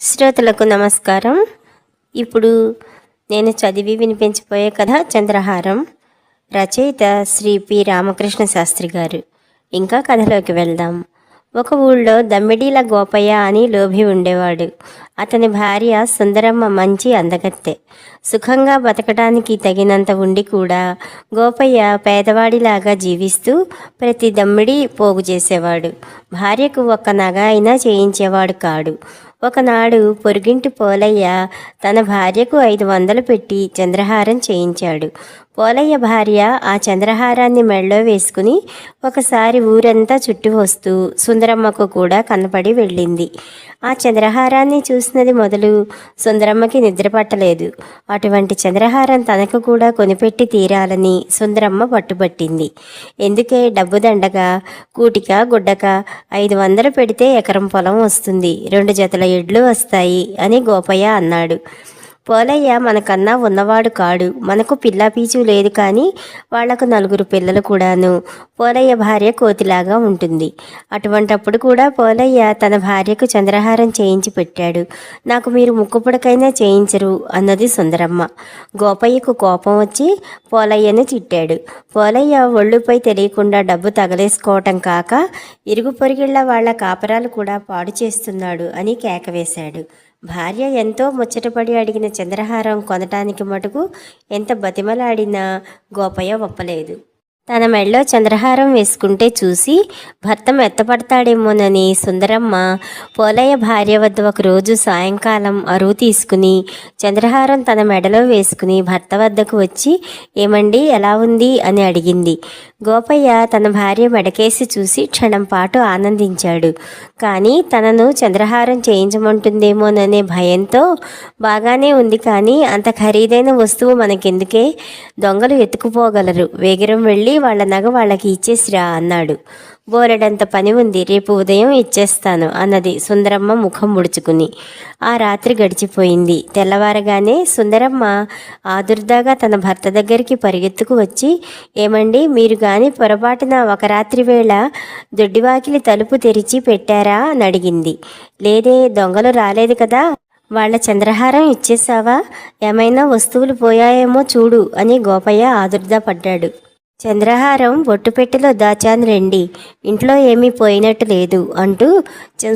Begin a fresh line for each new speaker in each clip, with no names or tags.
శ్రోతలకు నమస్కారం. ఇప్పుడు నేను చదివి వినిపించబోయే కథ చంద్రహారం. రచయిత శ్రీ పి రామకృష్ణ శాస్త్రి గారు. ఇంకా కథలోకి వెళ్దాం. ఒక ఊళ్ళో దమ్మిడీల గోపయ్య అని లోభి ఉండేవాడు. అతని భార్య సుందరమ్మ మంచి అందగత్తె. సుఖంగా బతకడానికి తగినంత ఉండి కూడా గోపయ్య పేదవాడిలాగా జీవిస్తూ ప్రతి దమ్మిడి పోగు చేసేవాడు. భార్యకు ఒక్క నగ అయినా చేయించేవాడు కాడు. ఒకనాడు పొరుగింటి పోలయ్య తన భార్యకు ఐదు వందలు పెట్టి చంద్రహారం చేయించాడు. పోలయ్య భార్య ఆ చంద్రహారాన్ని మెళ్ళో వేసుకుని ఒకసారి ఊరంతా చుట్టి వస్తూ సుందరమ్మకు కూడా కనపడి వెళ్ళింది. ఆ చంద్రహారాన్ని చూసినది మొదలు సుందరమ్మకి నిద్ర పట్టలేదు. అటువంటి చంద్రహారం తనకు కూడా కొనిపెట్టి తీరాలని సుందరమ్మ పట్టుబట్టింది. ఎందుకే డబ్బు దండగా కూటిక గుడ్డక ఐదు వందలు పెడితే ఎకరం పొలం వస్తుంది రెండు జతల ఎడ్లు వస్తాయి అని గోపయ్య అన్నాడు. పోలయ్య మనకన్నా ఉన్నవాడు కాడు. మనకు పిల్ల పీచు లేదు కానీ వాళ్ళకు నలుగురు పిల్లలు కూడాను. పోలయ్య భార్య కోతిలాగా ఉంటుంది. అటువంటప్పుడు కూడా పోలయ్య తన భార్యకు చంద్రహారం చేయించి పెట్టాడు. నాకు మీరు ముక్కుపుడకైనా చేయించరు అన్నది సుందరమ్మ. గోపయ్యకు కోపం వచ్చి పోలయ్యను తిట్టాడు. పోలయ్య ఒళ్ళుపై తెలియకుండా డబ్బు తగలేసుకోవటం కాక ఇరుగు పొరిగిళ్ళ వాళ్ళ కాపరాలు కూడా పాడు చేస్తున్నాడు అని కేకవేశాడు భార్య ఎంతో ముచ్చటపడి అడిగిన చంద్రహారం కొనటానికి మటుకు ఎంత బతిమలాడినా గోపయ్య ఒప్పలేదు. తన మెళ్ళో చంద్రహారం వేసుకుంటే చూసి భర్త మెత్తపడతాడేమోనని సుందరమ్మ పోలయ్య భార్య వద్ద ఒకరోజు సాయంకాలం అరువు తీసుకుని చంద్రహారం తన మెడలో వేసుకుని భర్త వద్దకు వచ్చి ఏమండి ఎలా ఉంది? అని అడిగింది. గోపయ్య తన భార్య మెడకేసి చూసి క్షణం పాటు ఆనందించాడు. కానీ తనను చంద్రహారం చేయించమంటుందేమోననే భయంతో బాగానే ఉంది కానీ అంత ఖరీదైన వస్తువు మనకెందుకే? దొంగలు ఎత్తుకుపోగలరు వేగిరం వెళ్ళి వాళ్ళ నగ వాళ్ళకి ఇచ్చేసిరా అన్నాడు. బోలెడంత పని ఉంది రేపు ఉదయం ఇచ్చేస్తాను అన్నది సుందరమ్మ ముఖం ముడుచుకుని. ఆ రాత్రి గడిచిపోయింది. తెల్లవారగానే సుందరమ్మ ఆదుర్దాగా తన భర్త దగ్గరికి పరిగెత్తుకు వచ్చి ఏమండి మీరు గాని పొరపాటున ఒక రాత్రి వేళ దొడ్డివాకిలి తలుపు తెరిచి పెట్టారా? అని అడిగింది. లేదే దొంగలు రాలేదు కదా. వాళ్ళ చంద్రహారం ఇచ్చేసావా ఏమైనా వస్తువులు పోయాయేమో చూడు అని గోపయ్య ఆదుర్దా పడ్డాడు చంద్రహారం బొట్టుపెట్టెలో దాచాను రండి. ఇంట్లో ఏమీ పోయినట్టు లేదు అంటూ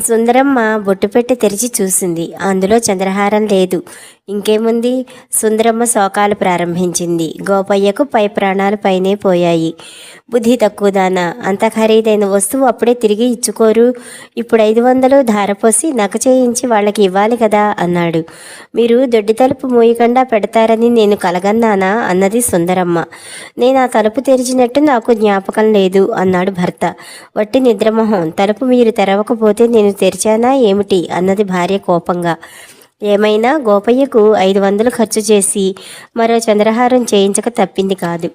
సుందరమ్మ బొట్టుపెట్టె తెరిచి చూసింది. అందులో చంద్రహారం లేదు. ఇంకేముంది? సుందరమ్మ శోకాలు ప్రారంభించింది. గోపయ్యకు పై ప్రాణాలు పైనే పోయాయి. బుద్ధి తక్కువదానా అంత ఖరీదైన వస్తువు అప్పుడే తిరిగి ఇచ్చుకోరు. ఇప్పుడు ఐదు వందలు ధారపోసి నక చేయించి వాళ్ళకి ఇవ్వాలి కదా అన్నాడు. మీరు దొడ్డి తలుపు మూయకుండా పెడతారని నేను కలగన్నానా? అన్నది సుందరమ్మ. నేను ఆ తలుపు తెరిచినట్టు నాకు జ్ఞాపకం లేదు అన్నాడు భర్త. వట్టి నిద్రమోహం. తలుపు మీరు తెరవకపోతే నేను తెరిచానా? ఏమిటి? అన్నది భార్య కోపంగా. ఏమైనా గోపయ్యకు ఐదు వందలు ఖర్చు చేసి మరో చంద్రహారం చేయించక తప్పింది కాదు.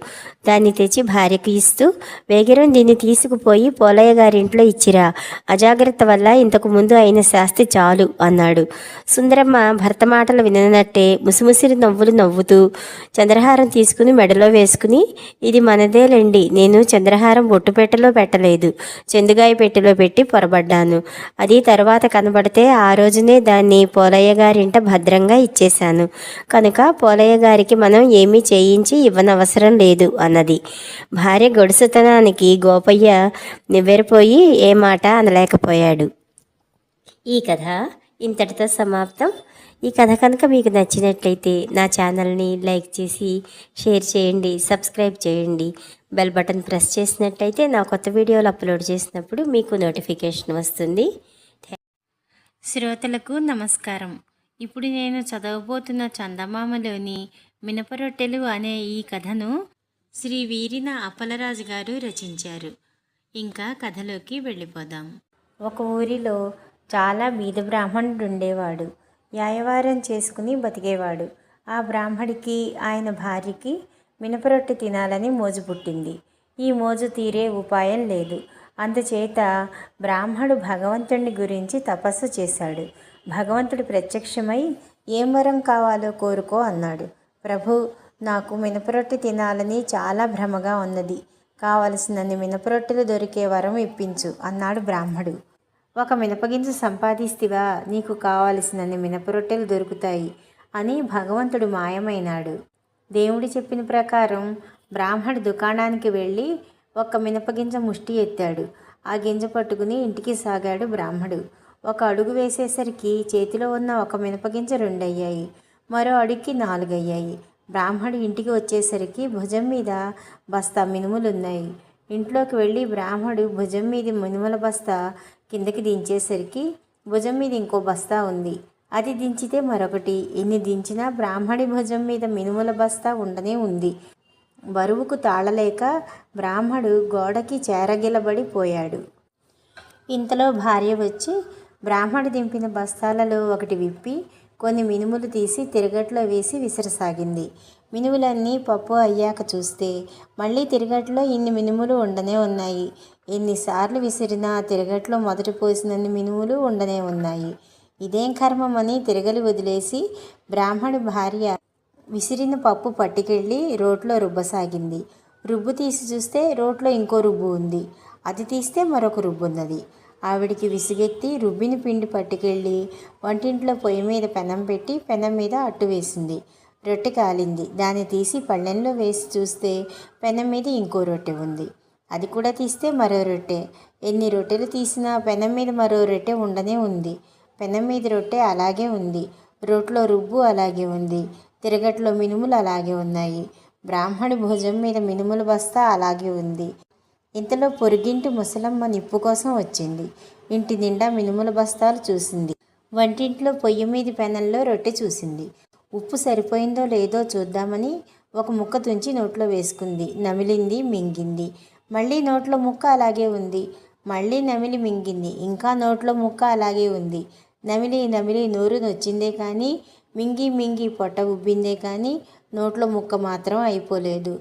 దాన్ని తెచ్చి భార్యకు ఇస్తూ వేగిరం దీన్ని తీసుకుపోయి పోలయ్య గారింట్లో ఇచ్చిరా. అజాగ్రత్త వల్ల ఇంతకు ముందు అయిన శాస్తి చాలు అన్నాడు. సుందరమ్మ భర్త మాటలు విననట్టే ముసిముసిరి నవ్వులు నవ్వుతూ చంద్రహారం తీసుకుని మెడలో వేసుకుని ఇది మనదేలేండి నేను చంద్రహారం బొట్టుపెట్టెలో పెట్టలేదు చెందుగాయ పెట్టెలో పెట్టి పొరబడ్డాను. అది తర్వాత కనబడితే ఆ రోజునే దాన్ని పోలయ్య గారి గారింట భద్రంగా ఇచ్చేశాను. కనుక పోలయ్య గారికి మనం ఏమీ చేయించి ఇవ్వనవసరం లేదు అన్నది. భార్య గొడుసుతనానికి గోపయ్య నివ్వెరపోయి ఏ మాట అనలేకపోయాడు. ఈ కథ ఇంతటితో సమాప్తం. ఈ కథ కనుక మీకు నచ్చినట్లయితే నా ఛానల్ని లైక్ చేసి షేర్ చేయండి సబ్స్క్రైబ్ చేయండి. బెల్ బటన్ ప్రెస్ చేసినట్లయితే నా కొత్త వీడియోలు అప్లోడ్ చేసినప్పుడు మీకు నోటిఫికేషన్ వస్తుంది. శ్రోతలకు నమస్కారం. ఇప్పుడు నేను చదవబోతున్న చందమామలోని మినపరొట్టెలు అనే ఈ కథను శ్రీ వీరిన అప్పలరాజు గారు రచించారు. ఇంకా కథలోకి వెళ్ళిపోదాం. ఒక ఊరిలో చాలా బీద బ్రాహ్మణుడు ఉండేవాడు. యాయవారం చేసుకుని బతికేవాడు. ఆ బ్రాహ్మడికి ఆయన భార్యకి మినపరొట్టె తినాలని మోజు పుట్టింది. ఈ మోజు తీరే ఉపాయం లేదు. అందుచేత బ్రాహ్మడు భగవంతుడిని గురించి తపస్సు చేశాడు. భగవంతుడు ప్రత్యక్షమై ఏం వరం కావాలో కోరుకో అన్నాడు. ప్రభు నాకు మినపరొట్టె తినాలని చాలా భ్రమగా ఉన్నది. కావలసినన్ని మినపరొట్టెలు దొరికే వరం ఇప్పించు అన్నాడు బ్రాహ్మడు.
ఒక మినపగింజ సంపాదిస్తివా? నీకు కావలసినన్ని మినపరొట్టెలు దొరుకుతాయి అని భగవంతుడు మాయమైనాడు. దేవుడు చెప్పిన ప్రకారం బ్రాహ్మడు దుకాణానికి వెళ్ళి ఒక మినపగింజ ముష్టి ఎత్తాడు. ఆ గింజ పట్టుకుని ఇంటికి సాగాడు బ్రాహ్మడు. ఒక అడుగు వేసేసరికి చేతిలో ఉన్న ఒక మినపగింజ రెండయ్యాయి. మరో అడుగుకి నాలుగయ్యాయి. బ్రాహ్మడు ఇంటికి వచ్చేసరికి భుజం మీద బస్తా మినుములున్నాయి. ఇంట్లోకి వెళ్ళి బ్రాహ్మడు భుజం మీద మినుముల బస్తా కిందకి దించేసరికి భుజం మీద ఇంకో బస్తా ఉంది. అది దించితే మరొకటి. ఎన్ని దించినా బ్రాహ్మడి భుజం మీద మినుముల బస్తా ఉండనే ఉంది. బరువుకు తాళలేక బ్రాహ్మడు గోడకి చేరగిలబడి పోయాడు. ఇంతలో భార్య వచ్చి బ్రాహ్మడు దింపిన బస్తాలలో ఒకటి విప్పి కొన్ని మినుములు తీసి తిరగట్లో వేసి విసరసాగింది. మినుములన్నీ పప్పు అయ్యాక చూస్తే మళ్ళీ తిరగట్లో ఇన్ని మినుములు ఉండనే ఉన్నాయి. ఎన్నిసార్లు విసిరినా తిరగట్లో మొదట పోసినన్ని మినుములు ఉండనే ఉన్నాయి. ఇదేం కర్మమని తిరగలి వదిలేసి బ్రాహ్మడి భార్య విసిరిన పప్పు పట్టుకెళ్ళి రోట్లో రుబ్బసాగింది. రుబ్బు తీసి చూస్తే రోట్లో ఇంకో రుబ్బు ఉంది. అది తీస్తే మరొక రుబ్బు ఉన్నది ఆవిడికి విసిగెత్తి రుబ్బిన పిండి పట్టుకెళ్ళి వంటింట్లో పొయ్యి మీద పెనం పెట్టి పెనం మీద అట్టు వేసింది. రొట్టె కాలింది. దాన్ని తీసి పళ్ళెంలో వేసి చూస్తే పెనం మీద ఇంకో రొట్టె ఉంది. అది కూడా తీస్తే మరో రొట్టె. ఎన్ని రొట్టెలు తీసినా పెనం మీద మరో రొట్టె ఉండనే ఉంది. పెనం మీద రొట్టె అలాగే ఉంది. రొట్టెలో రుబ్బు అలాగే ఉంది. తిరగట్లో మినుములు అలాగే ఉన్నాయి. బ్రాహ్మణి భోజనం మీద మినుముల బస్తా అలాగే ఉంది. ఇంతలో పొరుగింటి ముసలమ్మ నిప్పు కోసం వచ్చింది. ఇంటి నిండా మినుముల బస్తాలు చూసింది. వంటింట్లో పొయ్యి మీది పెనంలో రొట్టె చూసింది. ఉప్పు సరిపోయిందో లేదో చూద్దామని ఒక ముక్క తుంచి నోట్లో వేసుకుంది. నమిలింది మింగింది. మళ్ళీ నోట్లో ముక్క అలాగే ఉంది. మళ్ళీ నమిలి మింగింది. ఇంకా నోట్లో ముక్క అలాగే ఉంది. నమిలి నమిలి నోరు నొచ్చిందే కానీ మింగి మింగి పొట్ట ఉబ్బిందే కానీ నోట్లో ముక్క మాత్రం అయిపోలేదు.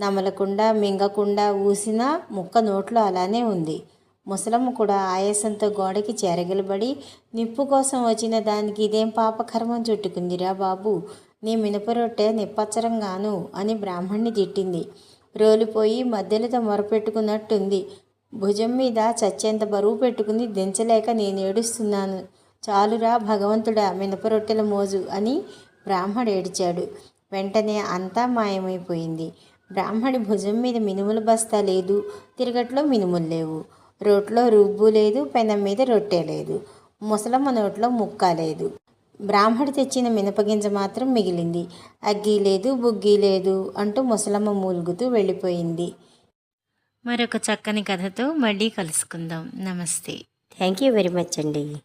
నమలకుండా మింగకుండా ఊసినా ముక్క నోట్లో అలానే ఉంది. ముసలమ్మ కూడా ఆయాసంతో గోడకి చెరగిలబడి నిప్పు కోసం వచ్చిన దానికి ఇదేం పాపకర్మం చుట్టుకుందిరా బాబు? నీ మినపరొట్టె నిప్పచ్చరంగాను అని బ్రాహ్మణ్ణి తిట్టింది. రోలిపోయి మధ్యలతో మొరపెట్టుకున్నట్టుంది. భుజం మీద చచ్చేంత బరువు పెట్టుకుని దించలేక నేను ఏడుస్తున్నాను. చాలురా భగవంతుడా మినపరొట్టెల మోజు అని బ్రాహ్మడు ఏడిచాడు. వెంటనే అంతా మాయమైపోయింది. బ్రాహ్మడి భుజం మీద మినుముల బస్తా లేదు తిరగట్లో మినుములు లేవు. రోట్లో రుబ్బు లేదు పెనం మీద రొట్టె లేదు. ముసలమ్మ నోట్లో ముక్క లేదు. బ్రాహ్మడి తెచ్చిన మినపగింజ మాత్రం మిగిలింది. అగ్గి లేదు బుగ్గి లేదు అంటూ ముసలమ్మ మూలుగుతూ వెళ్ళిపోయింది.
మరొక చక్కని కథతో మళ్ళీ కలుసుకుందాం. నమస్తే.
థ్యాంక్ యూ వెరీ మచ్ అండి.